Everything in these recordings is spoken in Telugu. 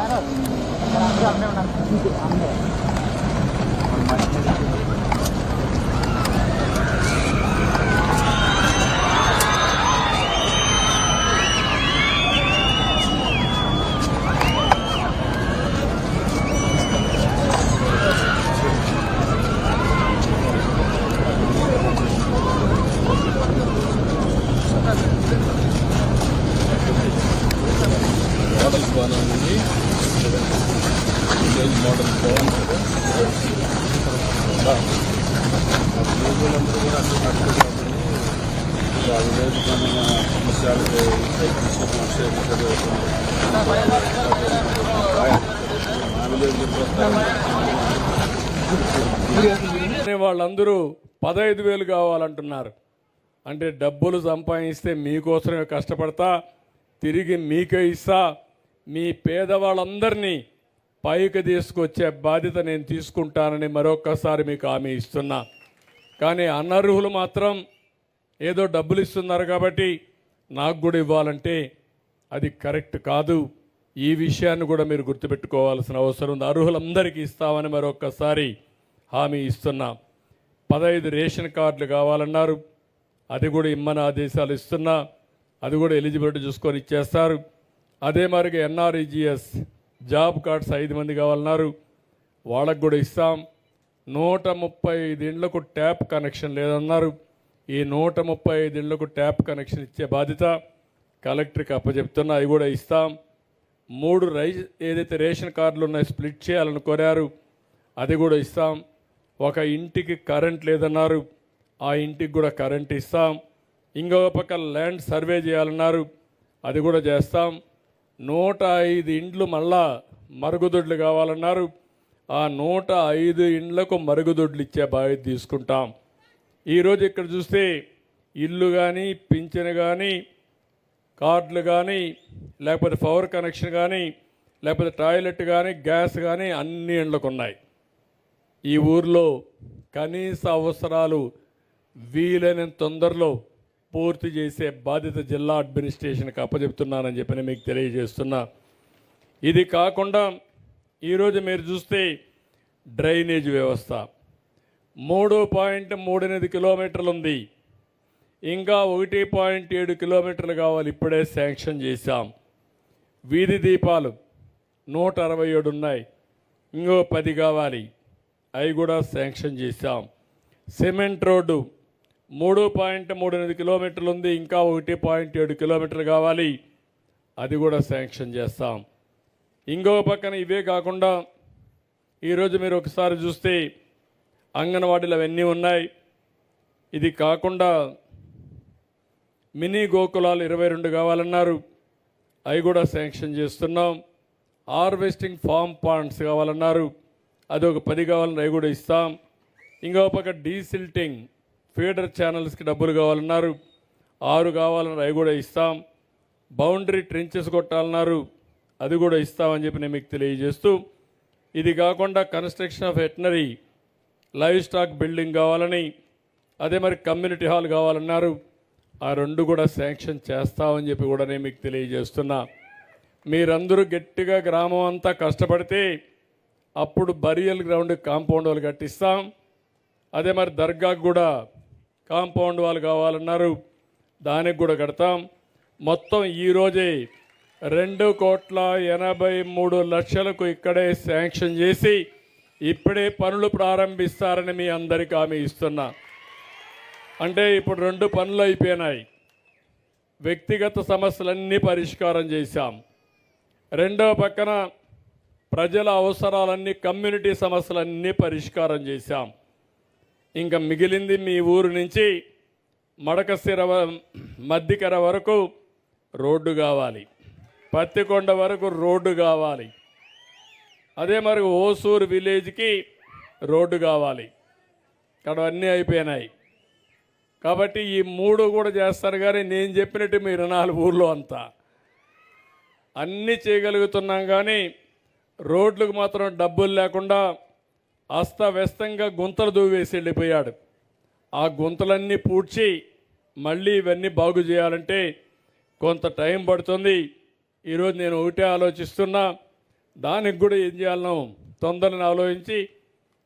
మోడల్స్ కూడా వాళ్ళందరూ పదహైదు వేలు కావాలంటున్నారు. అంటే డబ్బులు సంపాదిస్తే మీకోసమే కష్టపడతా తిరిగి మీకే ఇస్తా మీ పేదవాళ్ళందరినీ పైకి తీసుకొచ్చే బాధ్యత నేను తీసుకుంటానని మరొక్కసారి మీకు హామీ ఇస్తున్నా. కానీ అనర్హులు మాత్రం ఏదో డబ్బులు ఇస్తున్నారు కాబట్టి నాకు కూడా ఇవ్వాలంటే అది కరెక్ట్ కాదు. ఈ విషయాన్ని కూడా మీరు గుర్తుపెట్టుకోవాల్సిన అవసరం ఉంది. అర్హులందరికీ ఇస్తామని మరొక్కసారి హామీ ఇస్తున్నా. పదహైదు రేషన్ కార్డులు కావాలన్నారు. అది కూడా ఇమ్మని ఆదేశాలు ఇస్తున్నా. అది కూడా ఎలిజిబిలిటీ చూసుకొని ఇచ్చేస్తారు. అదే మరిగా ఎన్ఆర్ఈజిఎస్ జాబ్ కార్డ్స్ ఐదు మంది కావాలన్నారు. వాళ్ళకు కూడా ఇస్తాం. నూట ముప్పై ఐదు ఇండ్లకు ట్యాప్ కనెక్షన్ లేదన్నారు. ఈ నూట ముప్పై ఐదు ఇండ్లకు ట్యాప్ కనెక్షన్ ఇచ్చే బాధ్యత కలెక్టర్కి అప్పచెప్తున్నా అవి కూడా ఇస్తాం. మూడు రై ఏదైతే రేషన్ కార్డులు ఉన్నాయో స్ప్లిట్ చేయాలని కోరారు అది కూడా ఇస్తాం. ఒక ఇంటికి కరెంట్ లేదన్నారు ఆ ఇంటికి కూడా కరెంట్ ఇస్తాం. ఇంకొక పక్క ల్యాండ్ సర్వే చేయాలన్నారు అది కూడా చేస్తాం. నూట ఐదు ఇండ్లు మళ్ళా మరుగుదొడ్లు కావాలన్నారు. ఆ నూట ఐదు ఇండ్లకు మరుగుదొడ్లు ఇచ్చే బాధ్యత తీసుకుంటాం. ఈరోజు ఇక్కడ చూస్తే ఇల్లు కానీ పింఛను కానీ కార్డులు కానీ లేకపోతే పవర్ కనెక్షన్ కానీ లేకపోతే టాయిలెట్ కానీ గ్యాస్ కానీ అన్ని ఇండ్లకు ఉన్నాయి. ఈ ఊర్లో కనీస అవసరాలు వీలైనంత తొందరలో పూర్తి చేసే బాధ్యత జిల్లా అడ్మినిస్ట్రేషన్కి అప్పచెప్తున్నానని చెప్పి మీకు తెలియజేస్తున్నా. ఇది కాకుండా ఈరోజు మీరు చూస్తే డ్రైనేజ్ వ్యవస్థ. మూడు పాయింట్ మూడు ఎనిమిది కిలోమీటర్లు ఉంది ఇంకా ఒకటి పాయింట్ ఏడు కిలోమీటర్లు కావాలి ఇప్పుడే శాంక్షన్ చేశాం. వీధి దీపాలు నూట అరవై ఏడు ఉన్నాయి. ఇంకో పది కావాలి. అవి కూడా శాంక్షన్ చేశాం. సిమెంట్ రోడ్డు మూడు పాయింట్ మూడు ఎనిమిది కిలోమీటర్లు ఉంది ఇంకా ఒకటి పాయింట్ ఏడు కిలోమీటర్లు కావాలి. అది కూడా శాంక్షన్ చేస్తాం. ఇంకొక పక్కన ఇవే కాకుండా ఈరోజు మీరు ఒకసారి చూస్తే అంగన్వాడీలు అవన్నీ ఉన్నాయి. ఇది కాకుండా మినీ గోకులాలు ఇరవై రెండు కావాలన్నారు. అవి కూడా శాంక్షన్ చేస్తున్నాం. హార్వెస్టింగ్ ఫామ్ పాండ్స్ కావాలన్నారు. అది ఒక పది కావాలని అవి కూడా ఇస్తాం. ఇంకో పక్క డీసిల్టింగ్ ఫీడర్ ఛానల్స్కి డబ్బులు కావాలన్నారు. ఆరు కావాలని అవి కూడా ఇస్తాం. బౌండరీ ట్రెంచెస్ కొట్టాలన్నారు. అది కూడా ఇస్తామని చెప్పి నేను మీకు తెలియజేస్తూ ఇది కాకుండా construction of veterinary livestock building కావాలని అదే మరి కమ్యూనిటీ హాల్ కావాలన్నారు. ఆ రెండు కూడా శాంక్షన్ చేస్తామని చెప్పి కూడా నేను మీకు తెలియజేస్తున్నా. మీరందరూ గట్టిగా గ్రామం అంతా కష్టపడితే అప్పుడు బరియల్ గ్రౌండ్ కాంపౌండ్ వాళ్ళు కట్టిస్తాం. అదే మరి దర్గాకు కూడా కాంపౌండ్ వాళ్ళు కావాలన్నారు. దానికి కూడా కడతాం. మొత్తం ఈరోజే రెండు కోట్ల ఎనభై మూడు లక్షలకు ఇక్కడే శాంక్షన్ చేసి ఇప్పుడే పనులు ప్రారంభిస్తారని మీ అందరికీ హామీ ఇస్తున్నా. అంటే ఇప్పుడు రెండు పనులు అయిపోయినాయి. వ్యక్తిగత సమస్యలన్నీ పరిష్కారం చేశాం. రెండవ పక్కన ప్రజల అవసరాలన్నీ కమ్యూనిటీ సమస్యలన్నీ పరిష్కారం చేశాం. ఇంకా మిగిలింది మీ ఊరు నుంచి మడకస్థిర వ- మద్దికర వరకు రోడ్డు కావాలి. పత్తికొండ వరకు రోడ్డు కావాలి. అదే మరి ఓసూరు విలేజ్కి రోడ్డు కావాలి. ఇక్కడ అన్నీ అయిపోయినాయి. కాబట్టి ఈ మూడు కూడా చేస్తారు కానీ నేను చెప్పినట్టు మీరు నాలుగు ఊర్లో అంతా. అన్నీ చేయగలుగుతున్నాం కానీ రోడ్లకు మాత్రం డబ్బులు లేకుండా అస్తవ్యస్తంగా గుంతలు దూవేసి వెళ్ళిపోయాడు. ఆ గుంతలన్నీ పూడ్చి మళ్ళీ ఇవన్నీ బాగు చేయాలంటే కొంత టైం పడుతుంది. ఈరోజు నేను ఒకటే ఆలోచిస్తున్నా దానికి కూడా ఏం చేయాలనో తొందరని ఆలోచించి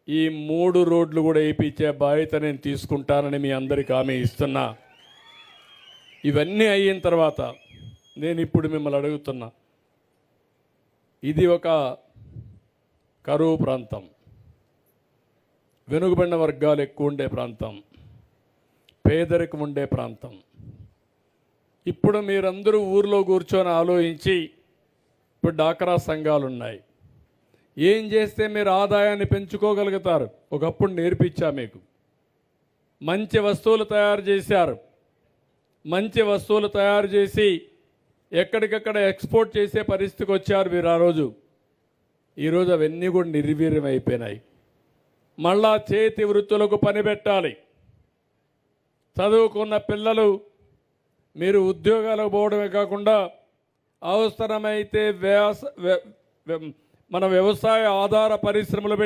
ఈ మూడు రోడ్లు కూడా వేయించే బాధ్యత నేను తీసుకుంటానని మీ అందరికి హామీ ఇస్తున్నా. ఇవన్నీ అయిన తర్వాత నేను ఇప్పుడు మిమ్మల్ని అడుగుతున్నా ఇది ఒక కరువు ప్రాంతం. వెనుకబడిన వర్గాలు ఎక్కువ ఉండే ప్రాంతం పేదరికం ఉండే ప్రాంతం. ఇప్పుడు మీరందరూ ఊర్లో కూర్చొని ఆలోచించి ఇప్పుడు డాక్రా సంఘాలు ఉన్నాయి ఏం చేస్తే మీరు ఆదాయాన్ని పెంచుకోగలుగుతారు? ఒకప్పుడు నేర్పించా మీకు. మంచి వస్తువులు తయారు చేశారు. మంచి వస్తువులు తయారు చేసి ఎక్కడికక్కడ ఎక్స్పోర్ట్ చేసే పరిస్థితికి వచ్చారు మీరు ఆ రోజు. ఈరోజు అవన్నీ కూడా నిర్వీర్యం అయిపోయినాయి. మళ్ళా చేతి వృత్తులకు పని పెట్టాలి. చదువుకున్న పిల్లలు మీరు ఉద్యోగాలకు పోవడమే కాకుండా అవసరమైతే వ్యాస వ్య- వ్య- మన వ్యవసాయ ఆధార పరిశ్రమలు